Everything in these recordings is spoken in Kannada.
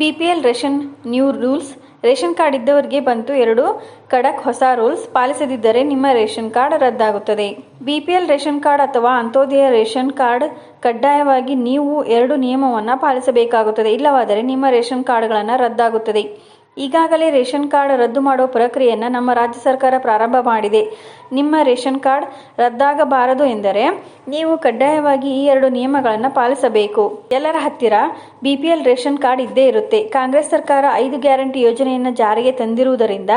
B P L ration new rules. Ration card ಇದ್ದವರಿಗೆ ಬಂತು ಎರಡು ಖಡಕ್ ಹೊಸ ರೂಲ್ಸ್. ಪಾಲಿಸದಿದ್ದರೆ ನಿಮ್ಮ ರೇಷನ್ ಕಾರ್ಡ್ ರದ್ದಾಗುತ್ತದೆ. B P L ration card ಅಥವಾ ಅಂತ್ಯೋದಯ ರೇಷನ್ ಕಾರ್ಡ್ ಕಡ್ಡಾಯವಾಗಿ ನೀವು ಎರಡು ನಿಯಮವನ್ನು ಪಾಲಿಸಬೇಕಾಗುತ್ತದೆ. ಇಲ್ಲವಾದರೆ ನಿಮ್ಮ ರೇಷನ್ ಕಾರ್ಡ್ಗಳನ್ನು ರದ್ದಾಗುತ್ತದೆ. ಈಗಾಗಲೇ ರೇಷನ್ ಕಾರ್ಡ್ ರದ್ದು ಮಾಡುವ ಪ್ರಕ್ರಿಯೆಯನ್ನು ನಮ್ಮ ರಾಜ್ಯ ಸರ್ಕಾರ ಪ್ರಾರಂಭ ಮಾಡಿದೆ. ನಿಮ್ಮ ರೇಷನ್ ಕಾರ್ಡ್ ರದ್ದಾಗಬಾರದು ಎಂದರೆ ನೀವು ಕಡ್ಡಾಯವಾಗಿ ಈ ಎರಡು ನಿಯಮಗಳನ್ನು ಪಾಲಿಸಬೇಕು. ಎಲ್ಲರ ಹತ್ತಿರ B P L ration card ಇದ್ದೇ ಇರುತ್ತೆ. ಕಾಂಗ್ರೆಸ್ ಸರ್ಕಾರ ಐದು ಗ್ಯಾರಂಟಿ ಯೋಜನೆಯನ್ನು ಜಾರಿಗೆ ತಂದಿರುವುದರಿಂದ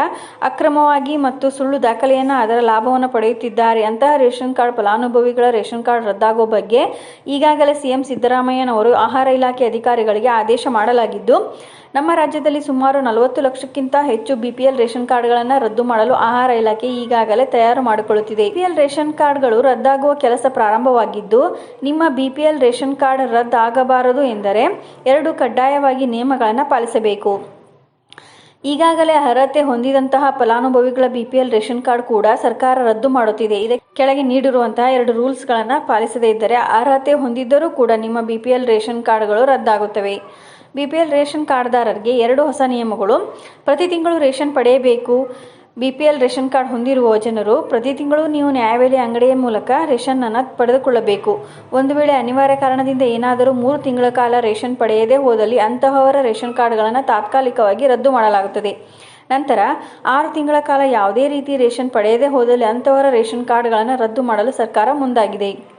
ಅಕ್ರಮವಾಗಿ ಮತ್ತು ಸುಳ್ಳು ದಾಖಲೆಯನ್ನು ಅದರ ಲಾಭವನ್ನು ಪಡೆಯುತ್ತಿದ್ದಾರೆ. ಅಂತಹ ರೇಷನ್ ಕಾರ್ಡ್ ಫಲಾನುಭವಿಗಳ ರೇಷನ್ ಕಾರ್ಡ್ ರದ್ದಾಗುವ ಬಗ್ಗೆ ಈಗಾಗಲೇ ಸಿಎಂ ಸಿದ್ದರಾಮಯ್ಯನವರು ಆಹಾರ ಇಲಾಖೆ ಅಧಿಕಾರಿಗಳಿಗೆ ಆದೇಶ ಮಾಡಲಾಗಿದ್ದು ನಮ್ಮ ರಾಜ್ಯದಲ್ಲಿ ಸುಮಾರು ನಲವತ್ತು ಲಕ್ಷಕ್ಕಿಂತ ಹೆಚ್ಚು ಬಿಪಿಎಲ್ ರೇಷನ್ ಕಾರ್ಡ್ಗಳನ್ನು ರದ್ದು ಮಾಡಲು ಆಹಾರ ಇಲಾಖೆ ಈಗಾಗಲೇ ತಯಾರು ಮಾಡಿಕೊಳ್ಳುತ್ತಿದೆ. ಬಿಪಿಎಲ್ ರೇಷನ್ ಕಾರ್ಡ್ಗಳು ರದ್ದಾಗುವ ಕೆಲಸ ಪ್ರಾರಂಭವಾಗಿದ್ದು, ನಿಮ್ಮ ಬಿಪಿಎಲ್ ರೇಷನ್ ಕಾರ್ಡ್ ರದ್ದಾಗಬಾರದು ಎಂದರೆ ಎರಡು ಕಡ್ಡಾಯವಾಗಿ ನಿಯಮಗಳನ್ನು ಪಾಲಿಸಬೇಕು. ಈಗಾಗಲೇ ಅರ್ಹತೆ ಹೊಂದಿದಂತಹ ಫಲಾನುಭವಿಗಳ ಬಿಪಿಎಲ್ ರೇಷನ್ ಕಾರ್ಡ್ ಕೂಡ ಸರ್ಕಾರ ರದ್ದು ಮಾಡುತ್ತಿದೆ. ಇದಕ್ಕೆ ಕೆಳಗೆ ನೀಡಿರುವಂತಹ ಎರಡು ರೂಲ್ಸ್ಗಳನ್ನು ಪಾಲಿಸದೇ ಇದ್ದರೆ ಅರ್ಹತೆ ಹೊಂದಿದ್ದರೂ ಕೂಡ ನಿಮ್ಮ ಬಿಪಿಎಲ್ ರೇಷನ್ ಕಾರ್ಡ್ಗಳು ರದ್ದಾಗುತ್ತವೆ. ಬಿಪಿಎಲ್ ರೇಷನ್ ಕಾರ್ಡ್ದಾರರಿಗೆ ಎರಡು ಹೊಸ ನಿಯಮಗಳು. ಪ್ರತಿ ತಿಂಗಳು ರೇಷನ್ ಪಡೆಯಬೇಕು. ಬಿಪಿಎಲ್ ರೇಷನ್ ಕಾರ್ಡ್ ಹೊಂದಿರುವ ಜನರು ಪ್ರತಿ ತಿಂಗಳು ನೀವು ನ್ಯಾಯಬೆಲೆ ಅಂಗಡಿಯ ಮೂಲಕ ರೇಷನ್ ಅನ್ನು ಪಡೆದುಕೊಳ್ಳಬೇಕು. ಒಂದು ವೇಳೆ ಅನಿವಾರ್ಯ ಕಾರಣದಿಂದ ಏನಾದರೂ ಮೂರು ತಿಂಗಳ ಕಾಲ ರೇಷನ್ ಪಡೆಯದೇ ಹೋದಲ್ಲಿ ಅಂತಹವರ ರೇಷನ್ ಕಾರ್ಡ್ಗಳನ್ನು ತಾತ್ಕಾಲಿಕವಾಗಿ ರದ್ದು ಮಾಡಲಾಗುತ್ತದೆ. ನಂತರ ಆರು ತಿಂಗಳ ಕಾಲ ಯಾವುದೇ ರೀತಿ ರೇಷನ್ ಪಡೆಯದೇ ಹೋದಲ್ಲಿ ಅಂತಹವರ ರೇಷನ್ ಕಾರ್ಡ್ಗಳನ್ನು ರದ್ದು ಮಾಡಲು ಸರ್ಕಾರ ಮುಂದಾಗಿದೆ.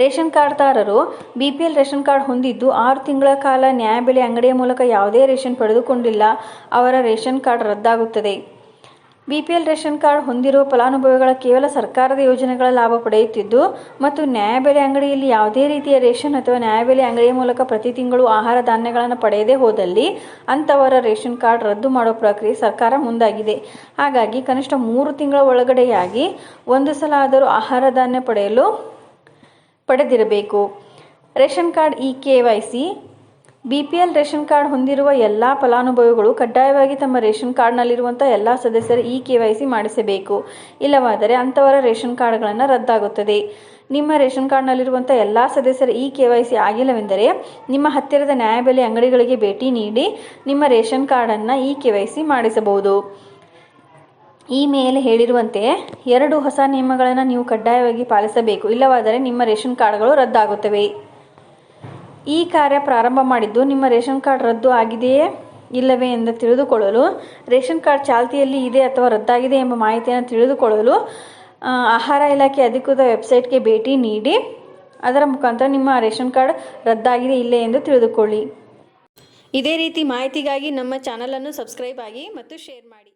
ರೇಷನ್ ಕಾರ್ಡ್ದಾರರು ಬಿಪಿಎಲ್ ರೇಷನ್ ಕಾರ್ಡ್ ಹೊಂದಿದ್ದು ಆರು ತಿಂಗಳ ಕಾಲ ನ್ಯಾಯಬೆಲೆ ಅಂಗಡಿಯ ಮೂಲಕ ಯಾವುದೇ ರೇಷನ್ ಪಡೆದುಕೊಂಡಿಲ್ಲ. ಅವರ ರೇಷನ್ ಕಾರ್ಡ್ ರದ್ದಾಗುತ್ತದೆ. ಬಿಪಿಎಲ್ ರೇಷನ್ ಕಾರ್ಡ್ ಹೊಂದಿರುವ ಫಲಾನುಭವಿಗಳ ಕೇವಲ ಸರ್ಕಾರದ ಯೋಜನೆಗಳ ಲಾಭ ಪಡೆಯುತ್ತಿದ್ದು ಮತ್ತು ನ್ಯಾಯಬೆಲೆ ಅಂಗಡಿಯಲ್ಲಿ ಯಾವುದೇ ರೀತಿಯ ರೇಷನ್ ಅಥವಾ ನ್ಯಾಯಬೆಲೆ ಅಂಗಡಿಯ ಮೂಲಕ ಪ್ರತಿ ತಿಂಗಳು ಆಹಾರ ಧಾನ್ಯಗಳನ್ನು ಪಡೆಯದೇ ಹೋದಲ್ಲಿ ಅಂಥವರ ರೇಷನ್ ಕಾರ್ಡ್ ರದ್ದು ಮಾಡುವ ಪ್ರಕ್ರಿಯೆ ಸರ್ಕಾರ ಮುಂದಾಗಿದೆ. ಹಾಗಾಗಿ ಕನಿಷ್ಠ ಮೂರು ತಿಂಗಳ ಒಳಗಡೆಯಾಗಿ ಒಂದು ಸಲ ಆದರೂ ಆಹಾರ ಧಾನ್ಯ ಪಡೆಯಲು ಪಡೆದಿರಬೇಕು. Ration card E K Y C, B P L ration card ಹೊಂದಿರುವ ಎಲ್ಲ ಫಲಾನುಭವಿಗಳು ಕಡ್ಡಾಯವಾಗಿ ತಮ್ಮ ರೇಷನ್ ಕಾರ್ಡ್ನಲ್ಲಿರುವಂಥ ಎಲ್ಲ ಸದಸ್ಯರು ಇ ಕೆ ವೈ ಸಿ ಮಾಡಿಸಬೇಕು. ಇಲ್ಲವಾದರೆ ಅಂಥವರ ರೇಷನ್ ಕಾರ್ಡ್ಗಳನ್ನು ರದ್ದಾಗುತ್ತದೆ. ನಿಮ್ಮ ರೇಷನ್ ಕಾರ್ಡ್ನಲ್ಲಿರುವಂಥ ಎಲ್ಲ ಸದಸ್ಯರ ಇ ಕೆ ವೈ ಸಿ ಆಗಿಲ್ಲವೆಂದರೆ ನಿಮ್ಮ ಹತ್ತಿರದ ನ್ಯಾಯಬೆಲೆ ಅಂಗಡಿಗಳಿಗೆ ಭೇಟಿ ನೀಡಿ ನಿಮ್ಮ ರೇಷನ್ ಕಾರ್ಡನ್ನು ಇ ಕೆ ವೈ ಸಿ ಮಾಡಿಸಬಹುದು. ಈ ಮೇಲೆ ಹೇಳಿರುವಂತೆ ಎರಡು ಹೊಸ ನಿಯಮಗಳನ್ನು ನೀವು ಕಡ್ಡಾಯವಾಗಿ ಪಾಲಿಸಬೇಕು. ಇಲ್ಲವಾದರೆ ನಿಮ್ಮ ರೇಷನ್ ಕಾರ್ಡ್ಗಳು ರದ್ದಾಗುತ್ತವೆ. ಈ ಕಾರ್ಯ ಪ್ರಾರಂಭ ಮಾಡಿದ್ದು ನಿಮ್ಮ ರೇಷನ್ ಕಾರ್ಡ್ ರದ್ದು ಆಗಿದೆಯೇ ಇಲ್ಲವೇ ಎಂದು ತಿಳಿದುಕೊಳ್ಳಲು, ರೇಷನ್ ಕಾರ್ಡ್ ಚಾಲ್ತಿಯಲ್ಲಿ ಇದೆ ಅಥವಾ ರದ್ದಾಗಿದೆ ಎಂಬ ಮಾಹಿತಿಯನ್ನು ತಿಳಿದುಕೊಳ್ಳಲು ಆಹಾರ ಇಲಾಖೆ ಅಧಿಕೃತ ವೆಬ್ಸೈಟ್ಗೆ ಭೇಟಿ ನೀಡಿ, ಅದರ ಮುಖಾಂತರ ನಿಮ್ಮ ರೇಷನ್ ಕಾರ್ಡ್ ರದ್ದಾಗಿದೆ ಇಲ್ಲೇ ಎಂದು ತಿಳಿದುಕೊಳ್ಳಿ. ಇದೇ ರೀತಿ ಮಾಹಿತಿಗಾಗಿ ನಮ್ಮ ಚಾನಲನ್ನು ಸಬ್ಸ್ಕ್ರೈಬ್ ಆಗಿ ಮತ್ತು ಶೇರ್ ಮಾಡಿ.